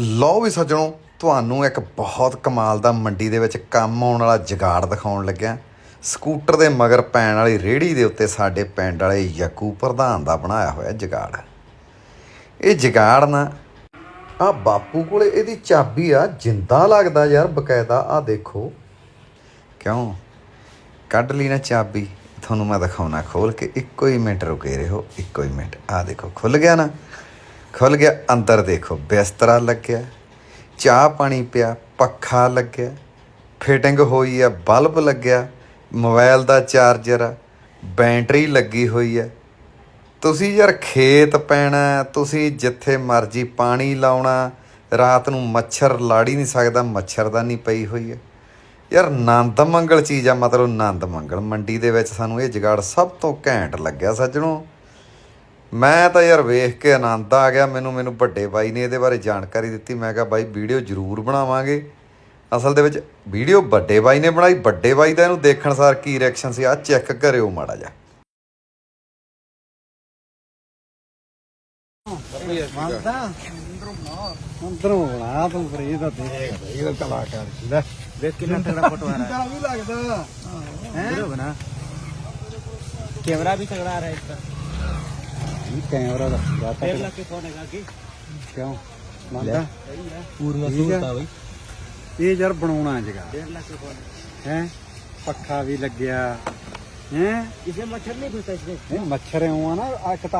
ਲਓ ਵੀ ਸੱਜਣੋ, ਤੁਹਾਨੂੰ ਇੱਕ ਬਹੁਤ ਕਮਾਲ ਦਾ ਮੰਡੀ ਦੇ ਵਿੱਚ ਕੰਮ ਆਉਣ ਵਾਲਾ ਜਗਾੜ ਦਿਖਾਉਣ ਲੱਗਿਆ। ਸਕੂਟਰ ਦੇ ਮਗਰ ਪੈਣ ਵਾਲੀ ਰੇੜੀ ਦੇ ਉੱਤੇ ਸਾਡੇ ਪਿੰਡ ਵਾਲੇ ਯਕੂ ਪ੍ਰਧਾਨ ਦਾ ਬਣਾਇਆ ਹੋਇਆ ਜਗਾੜ। ਇਹ ਜਗਾੜ ਨਾ, ਆ ਬਾਪੂ ਕੋਲੇ ਇਹਦੀ ਚਾਬੀ ਆ, ਜਿੰਦਾ ਲੱਗਦਾ ਯਾਰ ਬਕਾਇਦਾ, ਆ ਦੇਖੋ। ਕਿਉਂ? ਕੱਢ ਲਈ ਨਾ ਚਾਬੀ, ਤੁਹਾਨੂੰ ਮੈਂ ਦਿਖਾਉਣਾ ਖੋਲ ਕੇ, ਇੱਕੋ ਹੀ ਮਿੰਟ ਰੁਕੇ ਰਹੋ, ਇੱਕੋ ਹੀ ਮਿੰਟ, ਆ ਦੇਖੋ, ਖੁੱਲ ਗਿਆ ਨਾ। ਖੁੱਲ ਗਿਆ, ਅੰਦਰ ਦੇਖੋ, ਬਿਸਤਰਾ ਲੱਗਿਆ, ਚਾਹ ਪਾਣੀ ਪਿਆ, ਪੱਖਾ ਲੱਗਿਆ ਫਿਟਿੰਗ ਹੋਈ ਆ, ਬਲਬ ਲੱਗਿਆ, ਮੋਬਾਈਲ ਦਾ ਚਾਰਜਰ ਆ, ਬੈਟਰੀ ਲੱਗੀ ਹੋਈ ਆ। ਤੁਸੀਂ ਯਾਰ ਖੇਤ ਪੈਣਾ, ਤੁਸੀਂ ਜਿੱਥੇ ਮਰਜ਼ੀ ਪਾਣੀ ਲਾਉਣਾ, ਰਾਤ ਨੂੰ ਮੱਛਰ ਲਾੜੀ ਨਹੀਂ ਸਕਦਾ ਮੱਛਰਦਾਨੀ ਪਈ ਹੋਈ ਹੈ ਯਾਰ ਆਨੰਦ ਮੰਗਲ ਚੀਜ਼ ਆ, ਮਤਲਬ ਆਨੰਦ ਮੰਗਲ, ਮੰਡੀ ਦੇ ਵਿੱਚ ਸਾਨੂੰ ਇਹ ਜਗਾੜ ਸਭ ਤੋਂ ਘੈਂਟ ਲੱਗਿਆ, ਸੱਜਣੋ। ਮੈਂ ਤਾਂ ਯਾਰ ਵੇਖ ਕੇ ਆਨੰਦ ਆ ਗਿਆ ਮੈਨੂੰ ਮੈਨੂੰ ਵੱਡੇ ਬਾਈ ਨੇ ਇਹਦੇ ਬਾਰੇ ਜਾਣਕਾਰੀ ਦਿੱਤੀ। ਮੈਂ ਕਿਹਾ ਬਾਈ ਵੀਡੀਓ ਜ਼ਰੂਰ ਬਣਾਵਾਂਗੇ। ਅਸਲ ਦੇ ਵਿੱਚ ਵੀਡੀਓ ਵੱਡੇ ਬਾਈ ਨੇ ਬਣਾਈ ਵੱਡੇ ਬਾਈ ਦਾ ਇਹਨੂੰ ਦੇਖਣ ਸਾਰ ਕੀ ਰਿਐਕਸ਼ਨ ਸੀ ਆ ਚੈੱਕ ਕਰਿਓ ਮਾੜਾ ਜਿਹਾ। ਕੈਮਰਾ ਵੀ ਤਗੜਾ ਆ ਰਿਹਾ ਇਸ ਦਾ। ਇਹ ਕੈਮਰਾ ਦਾ ਰਾਤਾ ਫੇਰ ਲੱਗ ਕੇ ਫੋਨ ਹੈਗਾ ਅੱਗੇ ਕਿਉਂ? ਮੰਨਦਾ? ਸਹੀ ਹੈ ਪੂਰੀਆਂ ਬਈ। ਇਹ ਯਾਰ ਬਣਾਉਣਾ ਜਗਾ 1.5 ਲੱਖ ਰੁਪਏ ਹੈ? ਪੱਖਾ ਵੀ ਲੱਗਿਆ। ਹੈ? ਇਸੇ ਮੱਛਰ ਨਹੀਂ ਫਸਦਾ ਇਸ ਵਿੱਚ ਨਹੀਂ ਮੱਛਰ ਆਉਂ ਆ ਨਾ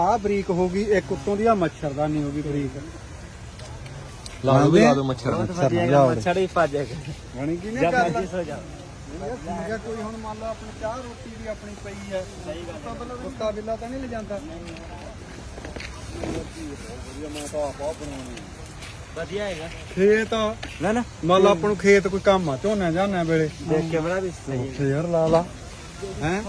ਆ ਬਰੀਕ ਹੋ ਗਈ ਇੱਕ ਉੱਤੋਂ ਦੀ ਆ ਮੱਛਰ ਦਾ ਨਹੀਂ ਹੋ ਗਈ ਬਰੀਕ। ਲਾ ਲਓ ਵੀ ਲਾ ਲਓ ਮੱਛਰ। ਮੱਛਰ ਹੀ ਪਾ ਜਾਏਗਾ ਨਹੀਂ ਕਰਦਾ ਜਿਸ ਹੋ ਜਾ। ਕੋਈ ਹੁਣ ਮੰਨ ਲਓ ਆਪਣੀ ਚਾਹ ਰੋਟੀ ਵੀ ਆਪਣੀ ਪਈ ਹੈ ਸਹੀ ਗੱਲ ਹੈ ਬਿੱਲਾ ਤਾਂ ਨਹੀਂ ਲੈ ਜਾਂਦਾ ਵਧੀਆ ਹੈਗਾ। ਖੇਤ ਆ, ਨਾ ਮੰਨ ਲਾ ਆਪਾਂ ਨੂੰ ਖੇਤ ਕੋਈ ਕੰਮ ਆ ਝੋਨਾ ਝਾਨਾ ਵੇਲੇ। ਦੇਖ ਕੈਮਰਾ ਵੀ ਸਹੀ ਫੇਰ ਲਾ ਲਾ। ਹੈ?